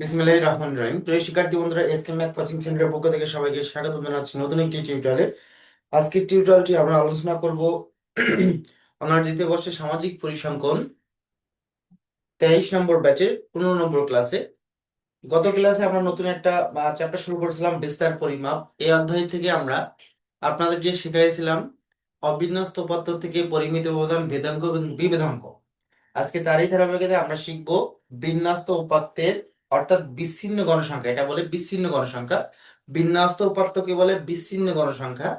বিসমিল্লাহির রহমানির রহিম। প্রিয় শিক্ষার্থী বন্ধুরা, এসকে ম্যাথ কোচিং সেন্টারের পক্ষ থেকে সবাইকে স্বাগত জানাচ্ছি নতুন একটি টিউটোরিয়ালে। আজকের টিউটোরিয়ালটি আমরা আলোচনা করব অনার দ্বিতীয় বর্ষে সামাজিক পরিসংখ্যান তেইশ নম্বর ব্যাচের পনেরো নম্বর ক্লাসে। গত ক্লাসে আমরা নতুন একটা চ্যাপ্টার শুরু করেছিলাম বিস্তার পরিমাপ। এই অধ্যায় থেকে আমরা আপনাদেরকে শিখাইছিলাম অবিন্যস্ত উপাত্ত থেকে পরিমিত ব্যবধান, ভেদাঙ্ক এবং বিভেদাঙ্ক। আজকে তারই ধারাবাহিকতায় আমরা শিখব বিন্যস্ত উপাত্তের অর্থাৎ বিচ্ছিন্ন গণসংখ্যা, এটা বলে বিচ্ছিন্ন গণসংখ্যা। বিন্যস্ত উপাত্তকে বলে বিচ্ছিন্ন গণসংখ্যা।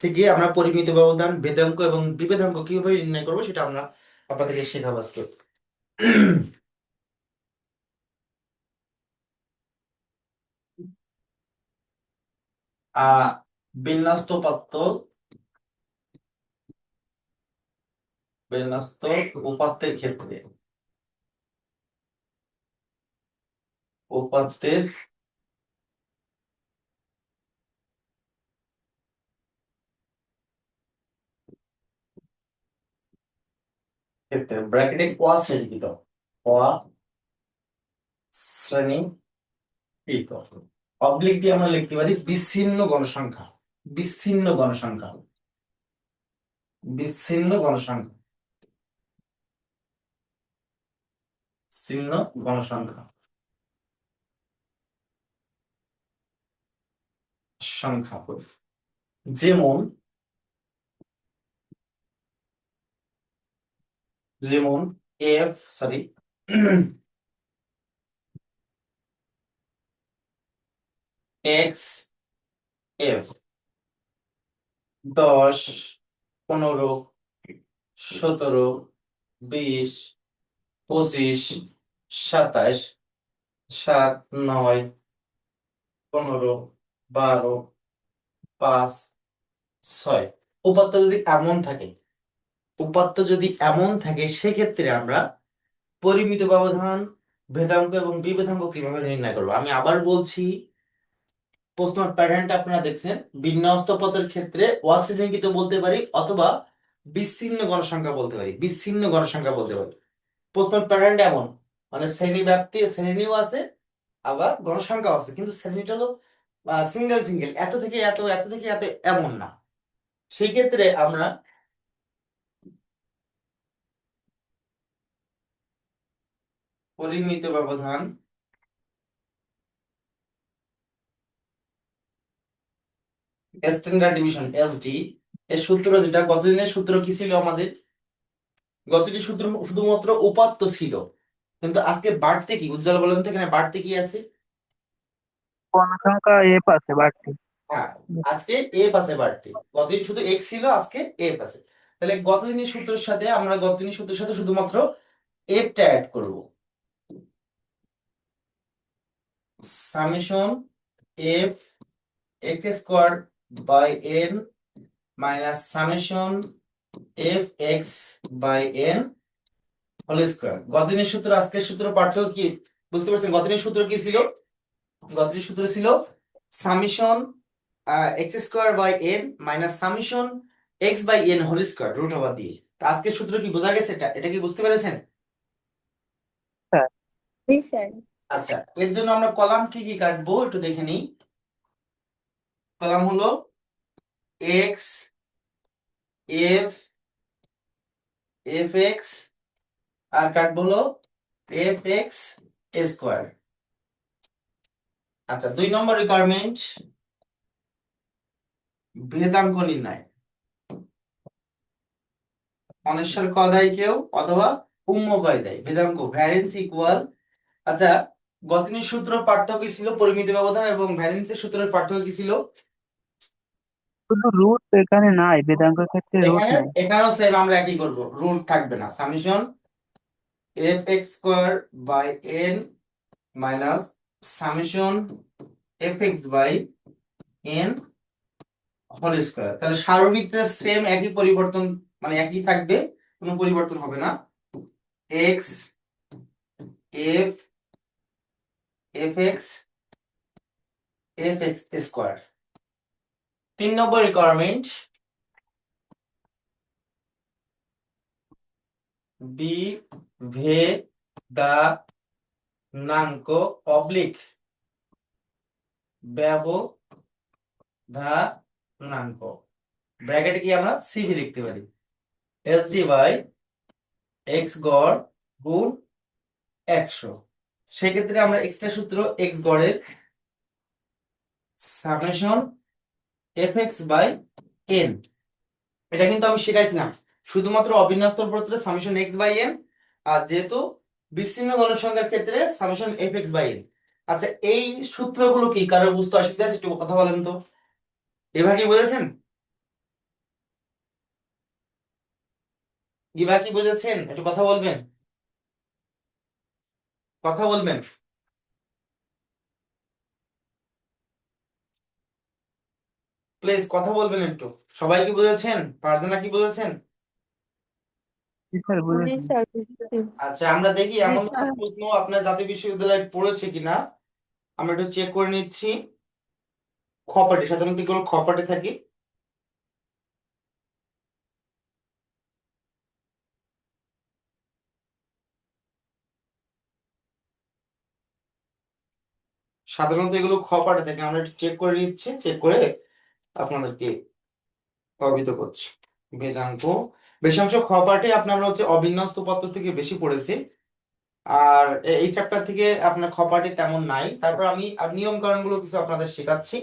থেকে আমরা পরিমিত ব্যবধান ভেদাঙ্ক এবং বিভেদাঙ্ক কীভাবে নির্ণয় করব সেটা আমরা আপনাদেরকে শেখাবো আজকে। আহ বিন্যস্ত উপাত্ত, বিন্যস্ত উপাত্তের ক্ষেত্রে উপাত্তের ক্ষেত্রে ব্র্যাকেটে কোয়া শ্রেণীকৃত কোয়া শ্রেণীকৃত অবলিক দিয়ে আমরা লিখতে পারি বিচ্ছিন্ন গণসংখ্যা বিচ্ছিন্ন গণসংখ্যা বিচ্ছিন্ন গণসংখ্যা বিচ্ছিন্ন গণসংখ্যা। সংখ্যা যেমন যেমন এফ সরি এক্স এফ দশ, পনেরো, সতেরো, বিশ, পঁচিশ, সাতাশ, সাত, নয়, পনেরো, বারো পাঁচ, ছয়। উপাত্ত যদি এমন থাকে, উপাত্ত যদি এমন থাকে, সেক্ষেত্রে আমরা পরিমিত ব্যবধান, ভেদাঙ্ক এবং বিভেদাঙ্ক কীভাবে নির্ণয় করব? আমি আবার বলছি, প্রশ্ন প্যাটার্নটা আপনারা দেখছেন। বিন্যস্ত পদের ক্ষেত্রে অশ্রেণীকৃত বলতে পারি অথবা বিচ্ছিন্ন গণসংখ্যা বলতে পারি। বিচ্ছিন্ন গণসংখ্যা বলতে পারি। প্রশ্ন প্যাটার্নটা এমন। মানে শ্রেণি ব্যাপ্তি শ্রেণীও আছে, আবার গণসংখ্যাও আছে। কিন্তু শ্রেণীটা হলো সিঙ্গেল সিঙ্গেল এত থেকে এত এত থেকে এত এমন না। সেই ক্ষেত্রে আমরা পরিমিত ব্যবধান স্ট্যান্ডার্ড ডিভিশন এসডি এর সূত্র যেটা, গতদিনের সূত্র কি ছিল আমাদের? গতদিনের সূত্র শুধুমাত্র উপাত্ত ছিল। কিন্তু আজকে বাড়তে কি? উজ্জ্বল বলেন তো এখানে বাড়তে কি আছে? গণসংখ্যা এফ আছে বাড়তি। হ্যাঁ আজকে এফ আছে বাড়তি। গতদিন শুধু এক্স ছিল, আজকে তাহলে গতদিনের সূত্রের সাথে, আমরা গতদিনের সূত্রের সাথে শুধুমাত্র অ্যাড করব। Summation f x square by n minus summation f x by n whole square. গতদিনের সূত্র, আজকের সূত্র পার্থক্য কি? বুঝতে পারছেন? গতদিনের সূত্র কি ছিল? গতদিনের সূত্র ছিল summation x square by n minus summation x by n whole square root over দিয়ে তা আজকের সূত্র কি বোঝা গেছে? এটা এটা কি বুঝতে পেরেছেন? জি আচ্ছা এর জন্য আমরা কলাম কি কি কাটবো? একটু দেখে নিই। কলাম হলো এক্স এফ এফ এক্স আর কাটবো হলো এফ এক্স স্কোয়ার আচ্ছা দুই নম্বর রিকোয়ারমেন্ট ভেদাঙ্ক নির্ণয়। অনেশ্বর কদাই কেউ অথবা উম্ম কয়দাই ভেদাঙ্ক ভ্যারেন্স ইকুয়াল আচ্ছা গতিনীর সূত্র পার্থক্য ছিল? পরিমিত ব্যবধান এবং ভ্যারেন্সের সূত্রের পার্থক্য কি ছিল? শুধু রুট এখানে নাই বেদাঙ্কের ক্ষেত্রে রুট নাই। এখানেও সেম আমরা একই করব রুট থাকবে না। Summation f x square by n minus summation f x by n whole square তাহলে সারণীতে সেম একই পরিবর্তন মানে একই থাকবে, কোনো পরিবর্তন হবে না। X F F X F X square তিন নম্বর রিকোয়ারমেন্ট বি ভে দা নাঙ্ক অবলিক ব্যবধানাঙ্ক। ব্র্যাকেটে কি আমরা সিভি লিখতে পারি? এস ডি বাই এক্স গড় গুণ একশো। সেক্ষেত্রে আমরা এক্সট্রা সূত্র এক্স গড়ের summation f x by n এটা কিন্তু আমি শেখাইছিলাম। শুধুমাত্র অবিন্যস্ত সামেশন এক্স বাই এন আর যেহেতু বিচ্ছিন্ন গণসংখ্যার ক্ষেত্রে summation f x by n আচ্ছা এই সূত্রগুলো কি? কারোর বুঝতে অসুবিধা আছে? একটু কথা বলেন তো। এবার কি বুঝেছেন? এবার কি বুঝেছেন? একটু কথা বলবেন? কথা বলবেন? প্লিজ, কথা বলবেন একটু। সবাই কি বুঝেছেন? ফারজানা কি বুঝেছেন? জি স্যার বুঝেছি আচ্ছা আমরা দেখি এমন স্যার। প্রশ্ন আপনার জাতীয় বিশ্ববিদ্যালয়ে পড়েছে কিনা? আমরা একটু চেক করে নিচ্ছি। খপাটি সাধারণত এগুলো খপাটি থাকে। সাধারণত এগুলো খপাটে থাকে। আমরা একটু চেক করে নিচ্ছি চেক করে আপনাদেরকে অবহিত করছি। বেদাঙ্ক বেশি অংশ পার্টে আপনারা হচ্ছে অবিন্যস্ত পত্র থেকে বেশি পড়েছি। আর এই চ্যাপ্টার থেকে আপনার খ পার্টে তেমন নাই। তারপর আমি নিয়ম কানুনগুলো কিছু আপনাদের শেখাচ্ছি।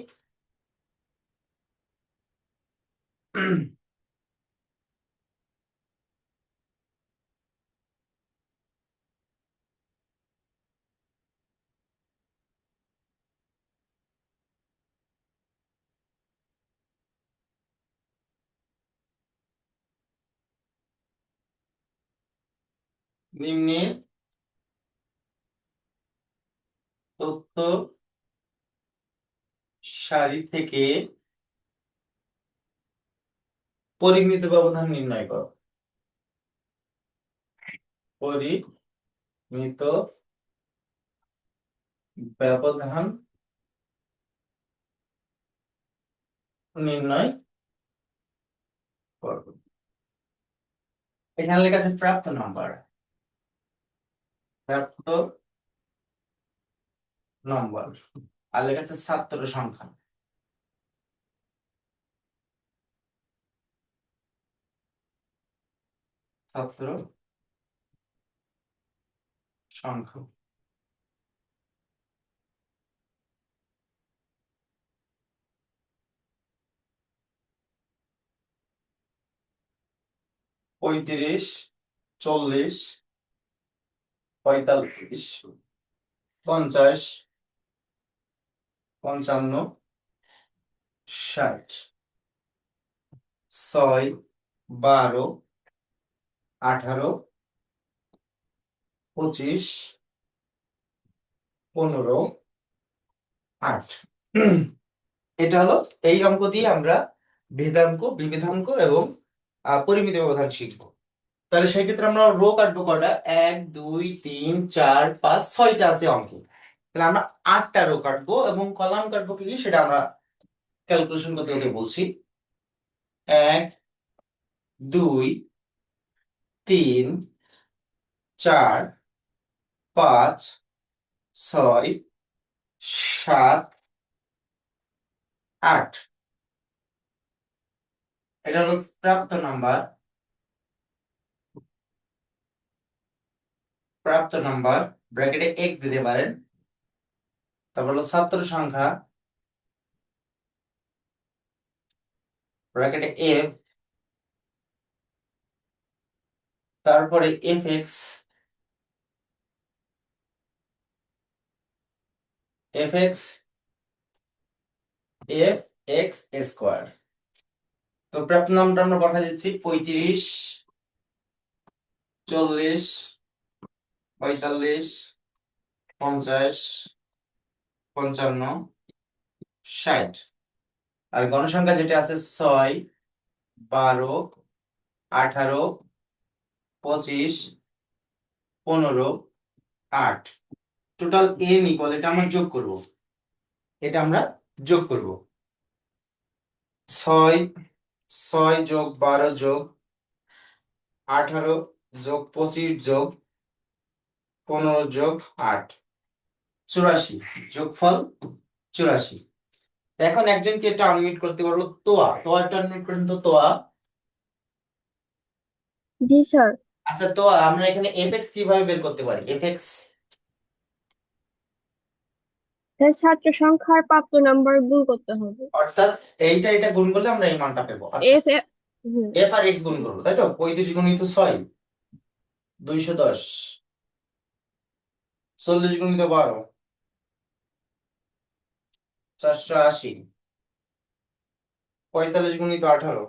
নিম্নের তথ্য সারি থেকে পরিমিত ব্যবধান নির্ণয় করো। পরিমিত ব্যবধান নির্ণয় করো। এখানে লেখা আছে প্রাপ্ত নাম্বার। নম্বর। আর লেখা আছে ছাত্র সংখ্যা। ছাত্র সংখ্যা। পঁয়ত্রিশ চল্লিশ পঁয়তাল্লিশ, পঞ্চাশ, পঞ্চান্ন, ষাট, ছয়, বারো, আঠারো, পঁচিশ, পনেরো, আট। এটা হলো এই অঙ্ক দিয়ে আমরা ভেদাঙ্ক, বিভেদাঙ্ক এবং পরিমিত ব্যবধান শিখব। তাহলে সেক্ষেত্রে আমরা রো কাটবো কটা এক, দুই, তিন, চার, পাঁচ, ছয়টা আছে অঙ্ক। তাহলে আমরা আটটা রো কাটবো এবং কলাম কাটবো কি সেটা আমরা ক্যালকুলেশন করতে করতে বলছি। এক, দুই, তিন, চার, পাঁচ, ছয়, সাত, আট। এটা হলো প্রাপ্ত নাম্বার। প্রাপ্ত নাম্বার ব্র্যাকেটে এক্স দিতে পারেন। তারপর হলো ছাত্র সংখ্যা। ব্র্যাকেটে এফ তারপরে f x f x f x square তো প্রাপ্ত নামটা আমরা পাঠা দিচ্ছি পঁয়ত্রিশ, চল্লিশ পঁয়তাল্লিশ, পঞ্চাশ, পঞ্চান্ন, ষাট। আর গণসংখ্যা যেটা আছে ছয়, বারো, আঠারো, পঁচিশ, পনেরো, আট। টোটাল এন ইকুয়াল এটা আমরা যোগ করব। এটা আমরা যোগ করব। ছয় ছয় যোগ বারো যোগ আঠারো যোগ পঁচিশ যোগ পনেরো যোগ আট। চুরাশি যোগফল চুরাশি। এখন একজনকে এটা আনমিউট করতে পারল তোয়া। তোয়াটা আনমিউট করেন তো তোয়া। জি স্যার আচ্ছা তোয়া আমরা এখানে এফএক্স কীভাবে বের করতে পারি? এফএক্স ছাত্র সংখ্যার প্রাপ্ত নাম্বার গুণ করতে হবে। অর্থাৎ এইটা এটা গুণ করলে আমরা এই মানটা পেবো। এফ এফ আর এক্স গুণ করব তাই তো? পঁয়ত্রিশ গুণিত ছয় দুইশো দশ। চল্লিশ গুণিত বারো। চারশো আশি। পঁয়তাল্লিশ গুণিত আঠারো।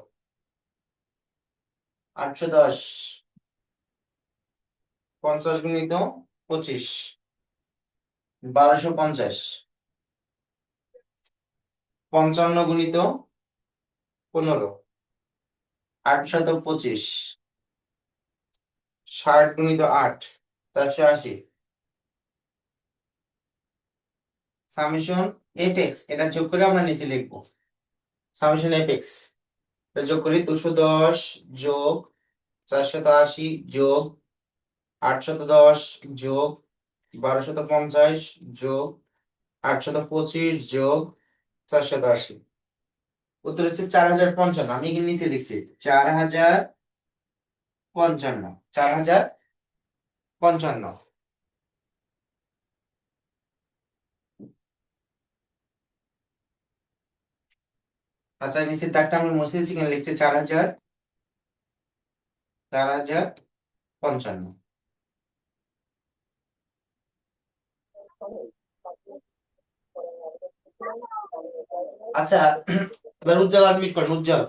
আটশো দশ। পঞ্চাশ গুণিত পঁচিশ। বারোশো পঞ্চাশ। পঞ্চান্ন গুণিত পনেরো। আটশত পঁচিশ। ষাট গুণিত আট। চারশো আশি। সামেশন এফ এক্স এটা যোগ করে আমরা নিচে লিখব। সামেশন এফ এক্স এটা যোগ করি দুশো দশ যোগ চারশত আশি যোগ আটশত দশ যোগ বারোশত পঞ্চাশ যোগ আটশত পঁচিশ যোগ চারশত আশি। উত্তর হচ্ছে চার হাজার পঞ্চান্ন, আমি নিচে লিখছি চার হাজার পঞ্চান্ন, চার হাজার পঞ্চান্ন। আচ্ছা নিচের ডাকটা আমরা মুছে দিচ্ছি এখানে লিখছে চার হাজার চার হাজার পঞ্চান্ন। আচ্ছা এবার উজ্জ্বল আডমিট করেন উজ্জ্বল।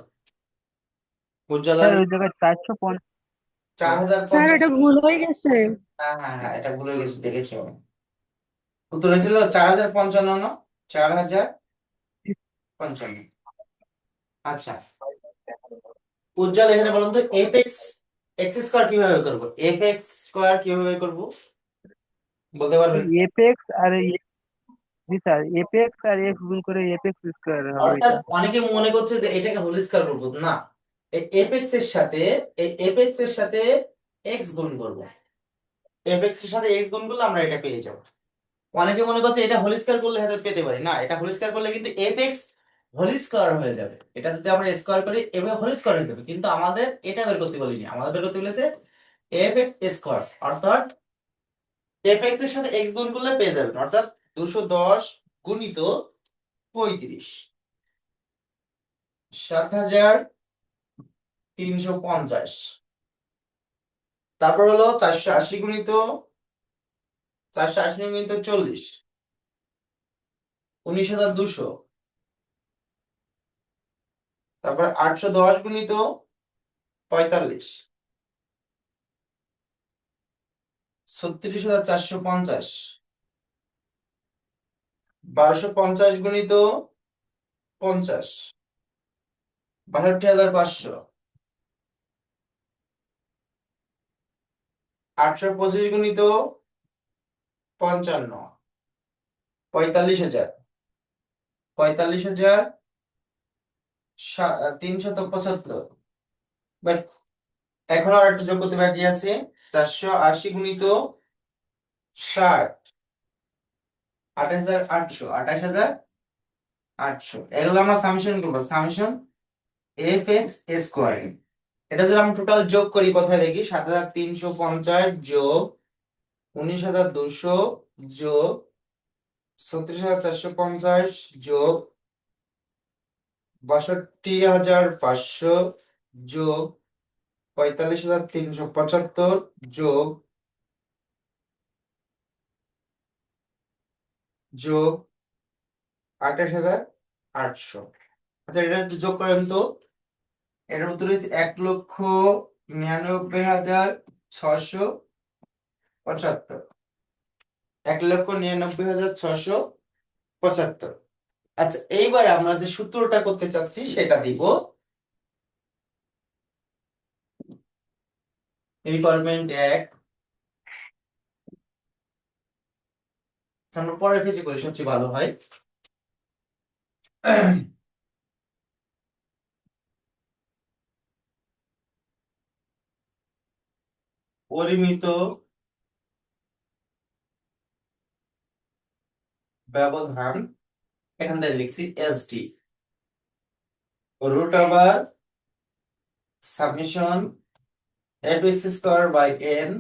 উজ্জ্বল চারশো পঞ্চাশ চার হাজার স্যার এটা ভুল হয়ে গেছে। হ্যাঁ হ্যাঁ হ্যাঁ এটা ভুলে গেছি দেখেছি আমি। উত্তর হয়েছিল চার হাজার পঞ্চান্ন না? চার হাজার পঞ্চান্ন। আচ্ছা। উজ্জ্বল এখানে বলুন তো এফ এক্স এক্স স্কোয়ার কীভাবে করব? এফ এক্স স্কোয়ার কীভাবে করব? বলতে পারবেন? এপেক্স আর এ- জি স্যার এপেক্স আর এক্স গুণ করে এপেক্স স্কোয়ার হবে। অর্থাৎ অনেকে মনে করছে যে এটাকে হোল স্কয়ার করব না এই এপেক্স এর সাথে এই এপেক্স এর সাথে এক্স গুণ করব। এপেক্স এর সাথে এক্স গুণ করলে আমরা এটা পেয়ে যাব। অনেকে মনে করছে এটা হোল স্কয়ার করলে হয়তো পেতে পারি। না এটা হোল স্কয়ার করলে কিন্তু এপেক্স হোল স্কয়ার হয়ে যাবে। এটা যদি আমরা স্কয়ার করি, এভাবে হোল স্কয়ার হয়ে যাবে। কিন্তু আমাদের এটা বের করতে বলিনি। আমাদের বের করতে বলেছে এপেক্স স্কয়ার অর্থাৎ এপেক্স এর সাথে এক্স গুণ করলে পেয়ে যাবেন, অর্থাৎ দুশো দশ গুণিত পঁয়ত্রিশ। সাত হাজার তিনশো পঞ্চাশ। তারপর হলো চারশো আশি গুণিত, চারশো আশি গুণিত চল্লিশ। উনিশ হাজার দুশো। তারপর আটশো দশ গুণিত পঁয়তাল্লিশ। ছত্রিশ হাজার চারশো পঞ্চাশ। বারোশো পঞ্চাশ গুণিত পঞ্চাশ। বাষট্টি হাজার পাঁচশো। আটশো পঁচিশ গুণিত পঞ্চান্ন। পঁয়তাল্লিশ হাজার। পঁয়তাল্লিশ হাজার তিনশত পঁচাত্তর। বাট এখন আর একটা যোগ করতে বাকি আছে, চারশো আশি গুণিত ষাট। আঠাশ হাজার আটশো, আঠাশ হাজার আটশো। এগুলো আমরা সামেশন করব। সামেশন এফ এক্স স্কোয়ার এটা যদি আমরা টোটাল যোগ করি কোথায় দেখি? সাত হাজার তিনশো পঞ্চাশ যোগ উনিশ হাজার দুশো যোগ ছত্রিশ হাজার চারশো পঞ্চাশ যোগ বাষট্টি হাজার পাঁচশো যোগ পঁয়তাল্লিশ হাজার তিনশো পঁচাত্তর যোগ যোগ আঠাশ হাজার আটশো। আচ্ছা এটা একটু যোগ করেন তো। এটার উত্তর হয়েছে এক লক্ষ নিরানব্বই হাজার ছশো পঁচাত্তর। এক লক্ষ নিরানব্বই হাজার ছশো পঁচাত্তর। আচ্ছা এইবার আমরা যে সূত্রটা করতে চাচ্ছি সেটা দিব। রিকোয়ারমেন্ট এক। আচ্ছা, আমরা পরের পেজে করি সবচেয়ে ভালো হয়। পরিমিত ব্যবধান এখান থেকে লিখছি SD root over summation x square by n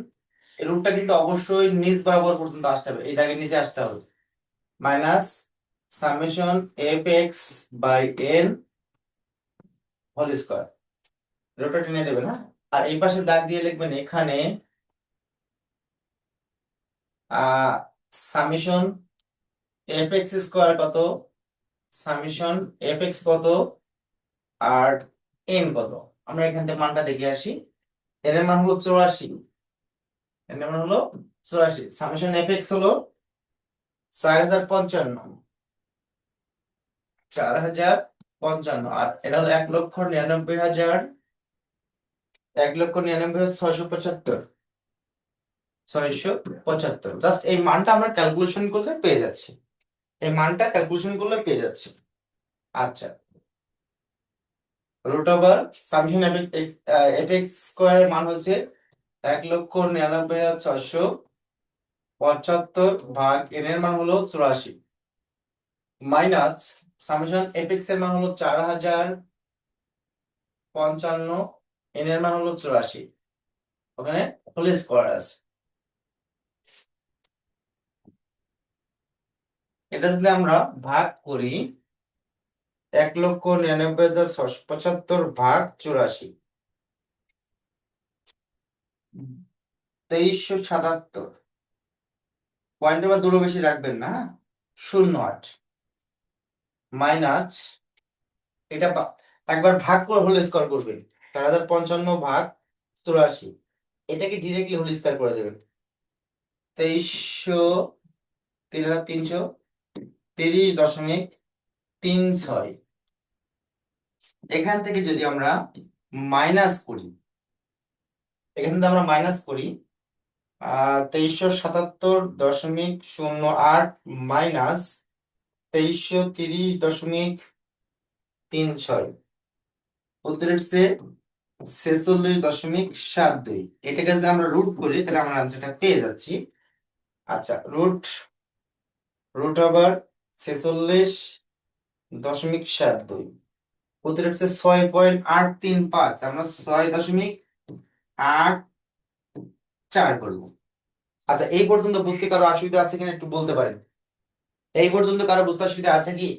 এই রুটটা কিন্তু অবশ্যই নিচ বরাবর পর্যন্ত আসতে হবে, এই দাগের নিচে আসতে হবে। Minus summation f x by n whole square রুটটা টেনে দেবেন হ্যাঁ? আর এই পাশে দাগ দিয়ে লিখবেন এখানে, ah summation F x square কত? সামেশন এফ এক্স কত? আর এন কত? আমরা এখান থেকে মানটা দেখে আসি। এর মান হলো চৌরাশি। এর মান হলো চৌরাশি। সামেশন এফ এক্স হলো চার হাজার পঞ্চান্ন। চার হাজার পঞ্চান্ন। আর এটা হলো এক লক্ষ নিরানব্বই হাজার। এক লক্ষ নিরানব্বই হাজার ছয়শো পঁচাত্তর। ছয়শো পঁচাত্তর। জাস্ট এই মানটা আমরা ক্যালকুলেশন করলে পেয়ে যাচ্ছি। এই মানটা ক্যালকুলেশন করলে পেয়ে যাচ্ছি। আচ্ছা। Root over summation f x স্কোয়ারের মান হচ্ছে এক লক্ষ নিরানব্বই হাজার ছয়শো পঁচাত্তর ভাগ এন এর মান হলো চুরাশি। মাইনাস সামেশন এফ এক্সের মান হলো চার হাজার পঞ্চান্ন এন এর মান হলো চুরাশি। ওখানে হোল স্কোয়ার আছে। এটা যদি আমরা ভাগ করি, এক লক্ষ নিরানব্বই হাজার ছশো পঁচাত্তর ভাগ চুরাশি। তেইশশো সাতাত্তর। পয়েন্টের বা দুটো বেশি রাখবেন না? শূন্য আট। মাইনাস এটা একবার ভাগ করে হোল স্কোয়ার করবেন। চার হাজার পঞ্চান্ন ভাগ চুরাশি। এটাকে ডিরেক্টলি হোল স্কোয়ার করে দেবেন। তেইশশো, তিন হাজার তিনশো তিরিশ দশমিক তিন ছয়। এখান থেকে যদি আমরা মাইনাস করি, এখান থেকে আমরা মাইনাস করি, আহ, তেইশশো সাতাত্তর দশমিক শূন্য আট মাইনাস তেইশশো তিরিশ দশমিক তিন ছয়। উত্তর হচ্ছে ছেচল্লিশ দশমিক সাত দুই। এটাকে যদি আমরা রুট করি, তাহলে আমরা আনসারটা পেয়ে যাচ্ছি। আচ্ছা রুট রুট ওভার ছেচল্লিশ দশমিক সাত দুই। উত্তর হচ্ছে ছয় পয়েন্ট আট তিন পাঁচ আমরা ছয় দশমিক আট চার করব। আচ্ছা এই পর্যন্ত বুঝতে কারও অসুবিধা আছে কিনা একটু বলতে পারেন। এই পর্যন্ত কারও বুঝতে অসুবিধা আছে কি?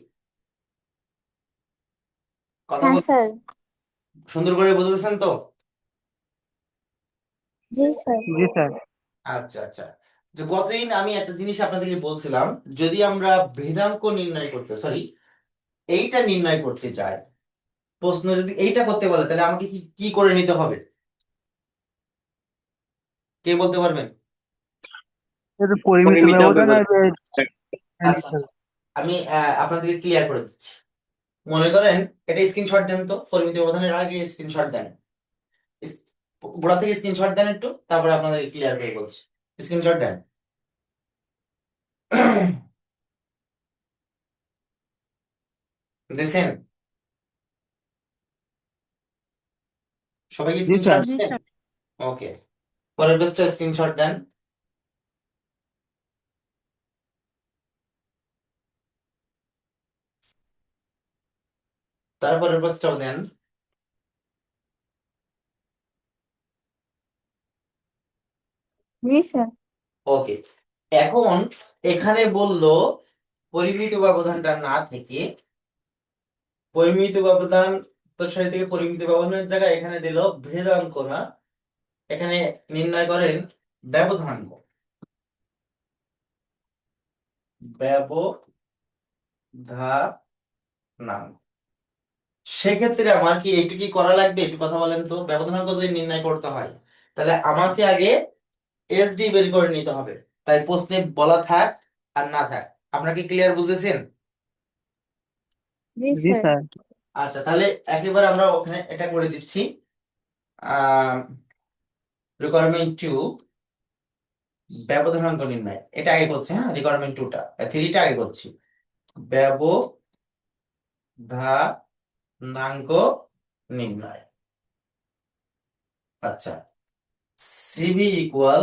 কথা হ্যাঁ বল। স্যার। সুন্দর করে বুঝতেছেন তো? জি স্যার। জি স্যার। আচ্ছা আচ্ছা। যে গতদিন আমি একটা জিনিস আপনাদেরকে বলছিলাম যদি আমরা ভেদাঙ্ক নির্ণয় করতে সরি এইটা নির্ণয় করতে যাই প্রশ্ন যদি এইটা করতে বলে তাহলে আমাকে কি কি করে নিতে হবে? কে বলতে পারবেন পরিমিত ব্যবধান আর আচ্ছা আমি আহ, আপনাদেরকে ক্লিয়ার করে দিচ্ছি। মনে করেন এটা স্ক্রিনশট দেন তো পরিমিত ব্যবধানের আগে স্ক্রিনশট দেন। গোড়া থেকে স্ক্রিনশট দেন একটু তারপরে আপনাদের ক্লিয়ার করে বলছি। স্ক্রিনশট দেন। দিয়েছেন সবাই স্ক্রিনশট স্যার। ওকে পরের পেজটা স্ক্রিনশট দেন। তারপরের পেজটাও দেন। জি স্যার ওকে, এখন এখানে বলল পরিমিত ব্যবধানটা না থেকে, পরিমিত ব্যবধান তোর সারি থেকে পরিমিত ব্যবধানের জায়গায় এখানে দিল ভেদাঙ্ক না এখানে নির্ণয় করেন ব্যবধানাঙ্ক ব্যবধানাঙ্ক সেক্ষেত্রে আমার কি, একটু করা লাগবে? একটু কথা বলেন তো। ব্যবধানাঙ্ক যদি নির্ণয় করতে হয়, তাহলে আমাকে আগে এসডি বের করে নিতে হবে। তাই প্রশ্নে বলা থাক আর না থাক। আপনারা কি ক্লিয়ার বুঝেছেন? জি জি স্যার। স্যার। আচ্ছা তাহলে একেবারে আমরা ওখানে এটা করে দিচ্ছি। রিকোয়ারমেন্ট টু ব্যবধানাঙ্ক নির্ণয়। এটা আগে করছি হ্যাঁ? রিকোয়ারমেন্ট টুটা থ্রিটা আগে করছি। ব্যবধানাঙ্ক নির্ণয়। আচ্ছা। CV equal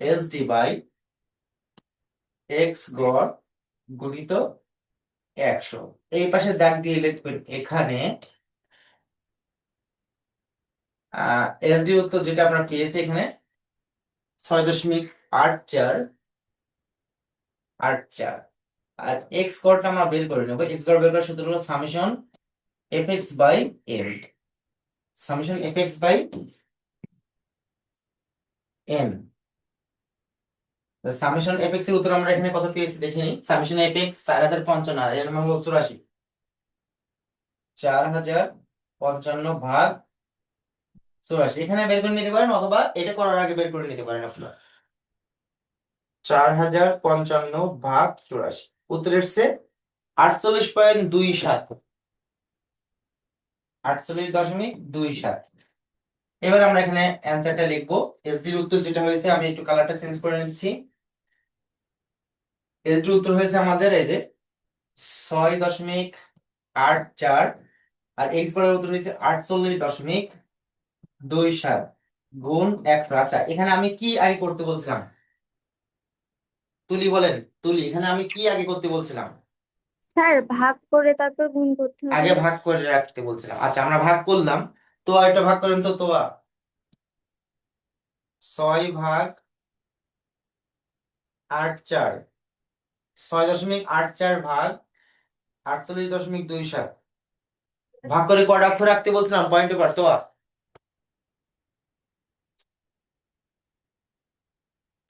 S D by x গড় গুণিত একশো। এই পাশে দাগ দিয়ে লিখবেন এখানে এসডি উত্তর যেটা আমরা পেয়েছি এখানে ছয় দশমিক আট চার আট চার। আর এক্স গড়টা আমরা বের করে নেব। এক্স গড় বের করার সূত্র হলো summation f x by m summation f x by m summation f এর উত্তর আমরা এখানে কত পেয়েছি দেখে নিই সামেশন এফ এক্স চার হাজার পঞ্চান্ন, আর এর মান হলো চুরাশি। চার হাজার পঞ্চান্ন ভাগ চুরাশি। এখানে বের করে নিতে পারেন অথবা এটা করার আগে বের করে নিতে পারেন আপনারা। চার হাজার পঞ্চান্ন ভাগ চুরাশি। উত্তর এসছে আটচল্লিশ পয়েন্ট দুই সাত। আটচল্লিশ দশমিক দুই সাত। এবার আমরা এখানে অ্যান্সারটা লিখব। এসডির উত্তর যেটা হয়েছে আমি একটু কালারটা চেঞ্জ করে নিচ্ছি। এসডির উত্তর হয়েছে আমাদের এই যে ছয় দশমিক আট চার আর এক্স বারের উত্তর হয়েছে আটচল্লিশ দশমিক দুই সাত গুণ এক আচ্ছা এখানে আমি কি আগে করতে বলছিলাম? তুলি বলেন তুলি এখানে আমি কি আগে করতে বলছিলাম? স্যার ভাগ করে তারপর গুণ করতে হবে। আগে ভাগ করে রাখতে বলছিলাম। আচ্ছা আমরা ভাগ করলাম। তো এটা ভাগ করেন তো তোয়া। ছয় ভাগ আট চার। ছয় দশমিক আট চার ভাগ আটচল্লিশ দশমিক দুই সাত। ভাগ করে কটা অক্ষর রাখতে বলছিলাম point paper Toya.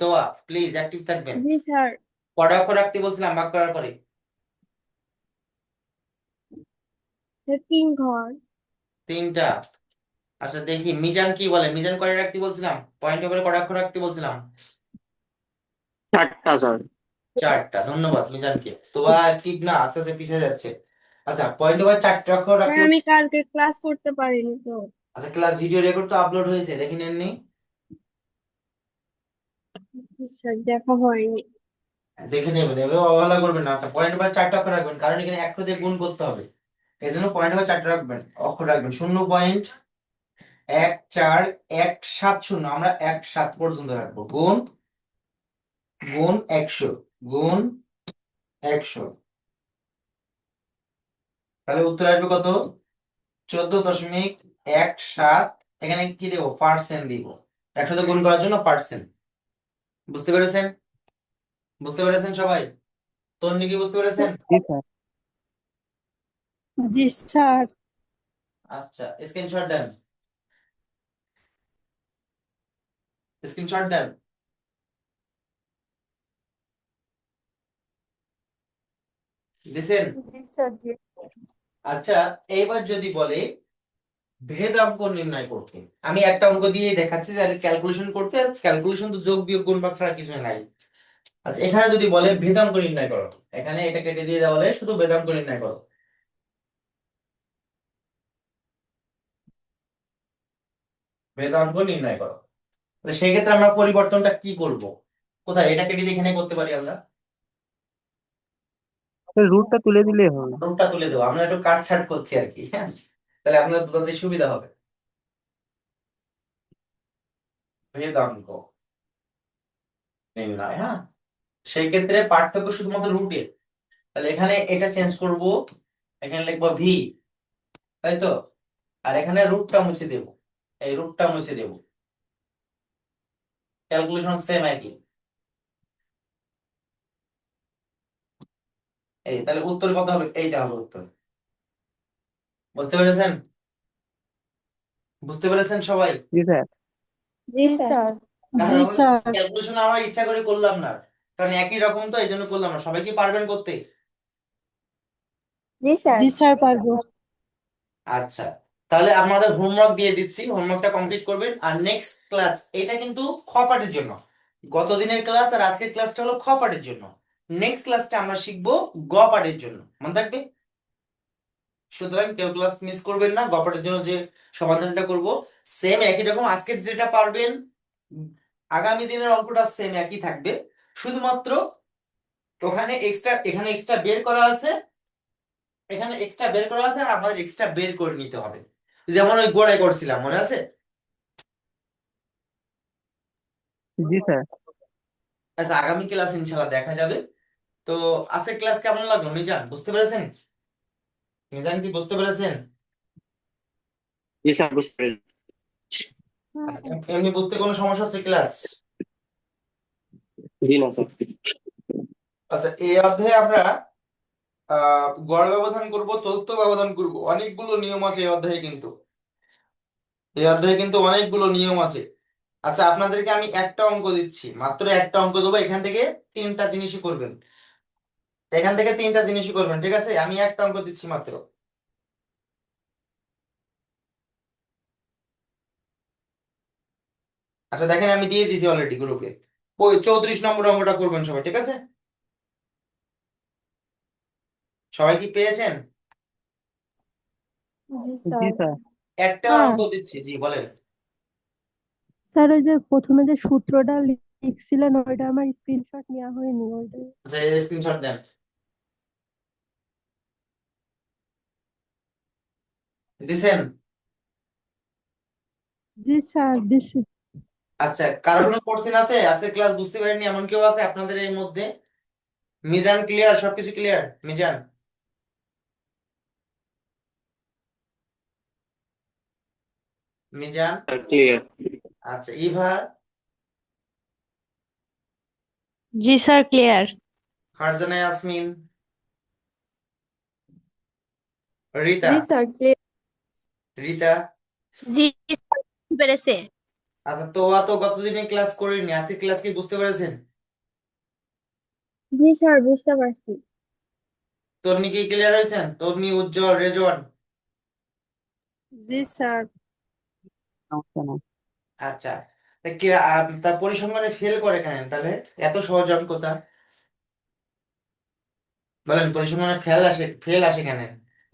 Toya please active থাকবেন। জি স্যার। কটা অক্ষর রাখতে বলছিলাম ভাগ করার পরে। তিন ঘর। তিনটা। আচ্ছা দেখি মিজান কি বলে? মিজান কয়টা রাখতে বলছিলাম? পয়েন্ট পেপারে কটা অক্ষর রাখতে বলছিলাম? চারটা স্যার চারটা ধন্যবাদ মিজানকে। তোবা অ্যাক্টিভ না আস্তে আস্তে পিছিয়ে যাচ্ছে। আচ্ছা পয়েন্ট পেপারে চারটা অক্ষর রাখতে স্যার আমি কালকে ক্লাস করতে পারিনি তো। আচ্ছা ক্লাস ভিডিও রেকর্ড তো আপলোড হয়েছে দেখে নেননি স্যার দেখা হয়নি। দেখে নেবেন এভাবে অবহেলা করবেন না। আচ্ছা পয়েন্ট পেপারে চারটা অক্ষর রাখবেন কারণ এখানে একশো দিয়ে গুণ করতে হবে। এই জন্য পয়েন্ট পেপারে চারটা রাখবেন অক্ষর রাখবেন। শূন্য পয়েন্ট এক চার এক সাত শূন্য আমরা এক সাত পর্যন্ত রাখব। গুণ গুণ একশো গুণ একশো। তাহলে উত্তর আসবে কত? চোদ্দ দশমিক এক সাত এখানে কি দেবো? পার্সেন্ট দিব। একসাথে গুণ করার জন্য পার্সেন্ট বুঝতে পেরেছেন? বুঝতে পেরেছেন সবাই? তন্নি কি বুঝতে পেরেছেন? জি স্যার। আচ্ছা স্ক্রিনশট দেন। স্ক্রিনশট দেন আচ্ছা এইবার যদি বলে ভেদ অঙ্ক নির্ণয় করতে, আমি একটা অঙ্ক দিয়ে দেখাচ্ছি যে ক্যালকুলেশন করতে ক্যালকুলেশন তো যোগ, বিয়োগ গুণ ভাগ ছাড়া কিছু নাই। আচ্ছা এখানে যদি বলে ভেদাঙ্ক নির্ণয় করো, এখানে এটা কেটে দিয়ে দেওয়া হলে শুধু ভেদাঙ্ক নির্ণয় করো। ভেদাঙ্ক নির্ণয় করো। তাহলে সেই ক্ষেত্রে আমরা পরিবর্তনটা কি করব? কোথায়? এটা কেটে দিয়ে এখানে করতে পারি আমরা? রুটটা তুলে দিলেই হবে। রূপটা তুলে দেবো। আমরা একটু কাটছাট করছি আর কি হ্যাঁ? তাহলে আপনার বোঝাতে সুবিধা হবে। ভেদাঙ্ক নির্ণয় হ্যাঁ? সেই ক্ষেত্রে পার্থক্য শুধুমাত্র রুটে তাহলে এখানে এটা চেঞ্জ করব। এখানে লিখব ভি তাই তো? আর এখানে রুটটা মুছে দেব। এই রুটটা মুছে দেব। ক্যালকুলেশন সেম একই এই তাহলে উত্তর কত হবে? এইটা হবে উত্তর। বুঝতে পেরেছেন? বুঝতে পেরেছেন সবাই? জি স্যার। জি স্যার। জি স্যার। ক্যালকুলেশন আমার ইচ্ছা করে করলাম না কারণ একই রকম তো এই জন্য করলাম না। সবাই কি পারবেন করতে? জি স্যার। জি স্যার পারব। আচ্ছা। তাহলে আপনাদের হোমওয়ার্ক দিয়ে দিচ্ছি হোমওয়ার্কটা কমপ্লিট করবেন। আর নেক্সট ক্লাস এটা কিন্তু খ জন্য। গত দিনের ক্লাস আর আজকের ক্লাসটা হলো খ জন্য। নেক্সট ক্লাসটা আমরা শিখব গ পার্টের জন্য। মনে থাকবে? সুতরাং কেউ ক্লাস মিস করবেন না গ জন্য যে সমাধানটা করব সেম একই রকম। আজকে যেটা পারবেন, আগামী দিনের অঙ্কটা সেম একই থাকবে। শুধুমাত্র ওখানে এক্সট্রা এখানে এক্সট্রা বের করা আছে, এখানে এক্সট্রা বের করা আছে আর আমাদের এক্সট্রা বের করে নিতে হবে। যেমন ওই গোড়ায় করছিলাম মনে আছে? জি স্যার। আচ্ছা আগামী ক্লাস ইনশাল্লাহ দেখা যাবে। তো আজকে ক্লাস কেমন লাগল মিজান? বুঝতে পেরেছেন? মিজান কি বুঝতে পেরেছেন? জি স্যার বুঝতে পেরেছি। আচ্ছা, এমনি বুঝতে কোনো সমস্যা হচ্ছে ক্লাস? জি না স্যার। আচ্ছা এই অধ্যায়ে আমরা গড় ব্যবধান করব, চতুর্থ ব্যবধান করব, অনেকগুলো নিয়ম আছে এই অধ্যায়ে কিন্তু। এই অধ্যায়ে কিন্তু অনেকগুলো নিয়ম আছে। আচ্ছা আপনাদেরকে আমি একটা অঙ্ক দিচ্ছি, মাত্র একটা অঙ্ক দেবো, এখান থেকে তিনটা জিনিসই করবেন। এখান থেকে তিনটা জিনিসই করবেন, ঠিক আছে? আমি একটা অঙ্ক দিচ্ছি মাত্র। আচ্ছা দেখেন আমি দিয়ে দিয়েছি অলরেডি গ্রুপে চৌত্রিশ নম্বর অঙ্কটা করবেন সবাই, ঠিক আছে? সবাই কি পেয়েছেন? জি স্যার। একটা হ্যাঁ। অঙ্ক দিচ্ছি জি বলেন। স্যার ওই যে প্রথমে যে সূত্রটা লিখছিলেন ওইটা আমার স্ক্রিনশট নেওয়া হয়নি ওইটা। আচ্ছা স্ক্রিনশট দেন। দিছেন? জি স্যার দিছি। আচ্ছা কারও কোনো কোশ্চেন আছে? আজকে ক্লাস বুঝতে পারেননি এমন কেউ আছে আপনাদের এর মধ্যে? মিজান ক্লিয়ার সবকিছু ক্লিয়ার মিজান? মিজান? ক্লিয়ার আচ্ছা ইভা? জি স্যার ক্লিয়ার ফারজানা ইয়াসমিন? রিতা? জি স্যার ক্লিয়ার রিতা? জি পেরেছে। আচ্ছা তোয়া তো গতদিনে ক্লাস করিনি আজকে ক্লাস কি বুঝতে পেরেছেন? জি স্যার বুঝতে পারছি। তন্নি কি ক্লিয়ার হয়েছেন? তন্নি উজ্জ্বল রেজওয়ান? জি স্যার। সমস্যা নাই। আচ্ছা তা কি তার পরিসংখ্যানে ফেল করে কেন তাহলে? এত সহজ অঙ্কটা বলেন, পরিসংখ্যানে ফেল আসে ফেল আসে কেন?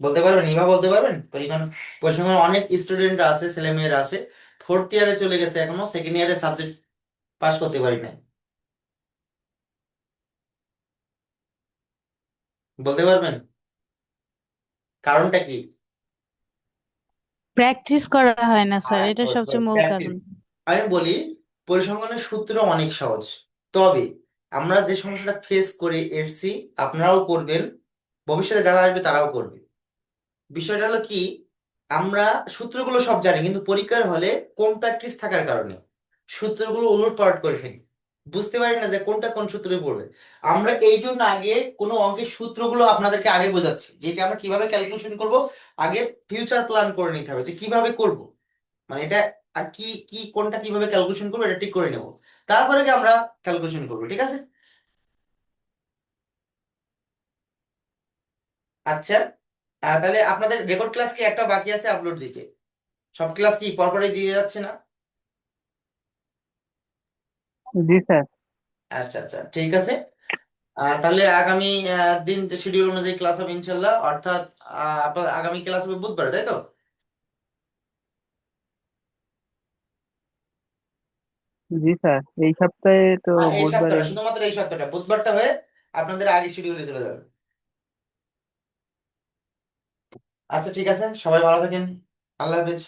বলতে পারবেন? ইভা বলতে পারবেন? পরিসংখ্যান, পরিসংখ্যানে অনেক স্টুডেন্ট আছে, ছেলে মেয়েরা আছে। ফোর্থ ইয়ারে চলে গেছে এখনও সেকেন্ড ইয়ারে সাবজেক্ট পাস করতে পারি নাই। বলতে পারবেন? কারণটা কি? প্র্যাকটিস করা হয় না স্যার এটা সবচেয়ে মূল কারণ। Practice। আমি বলি পরিসংখ্যানের সূত্র অনেক সহজ। তবে আমরা যে সমস্যাটা ফেস করে এসেছি আপনারাও করবেন। ভবিষ্যতে যারা আসবে তারাও করবে। বিষয়টা হলো কি আমরা সূত্রগুলো সব জানি কিন্তু পরীক্ষার হলে কম প্র্যাকটিস থাকার কারণে? সূত্রগুলো উলটপালট করে ফেলি। বুঝতে পারি না যে কোনটা কোন সূত্রে পড়বে। আমরা এই জন্য আগে কোনো অঙ্কের সূত্রগুলো আপনাদেরকে আগে বোঝাচ্ছি, যেটা আমরা কীভাবে ক্যালকুলেশন করব, আগে ফিউচার প্ল্যান করে নিতে হবে যে কীভাবে করব। মানে এটা কি কি, কোনটা কীভাবে ক্যালকুলেশন করব এটা ঠিক করে নেব। তারপরে কি আমরা ক্যালকুলেশন করব, ঠিক আছে? আচ্ছা তাহলে আপনাদের রেকর্ড ক্লাস কি একটা বাকি আছে আপলোড দিতে? সব ক্লাস কি পরপরই দিয়ে যাচ্ছে না? জি স্যার। আচ্ছা আচ্ছা ঠিক আছে। তাহলে আগামী দিন শিডিউল অনুযায়ী ক্লাস হবে ইনশাল্লাহ অর্থাৎ আগামী ক্লাস হবে বুধবার তাই তো? জি স্যার এই সপ্তাহে তো হ্যাঁ, এই বুধবারে। সপ্তাহটা শুধুমাত্র এই সপ্তাহটা বুধবারটা হয়ে আপনাদের আগে শিডিউলে চলে যাবে। আচ্ছা ঠিক আছে সবাই ভালো থাকেন। আল্লাহ হাফেজ।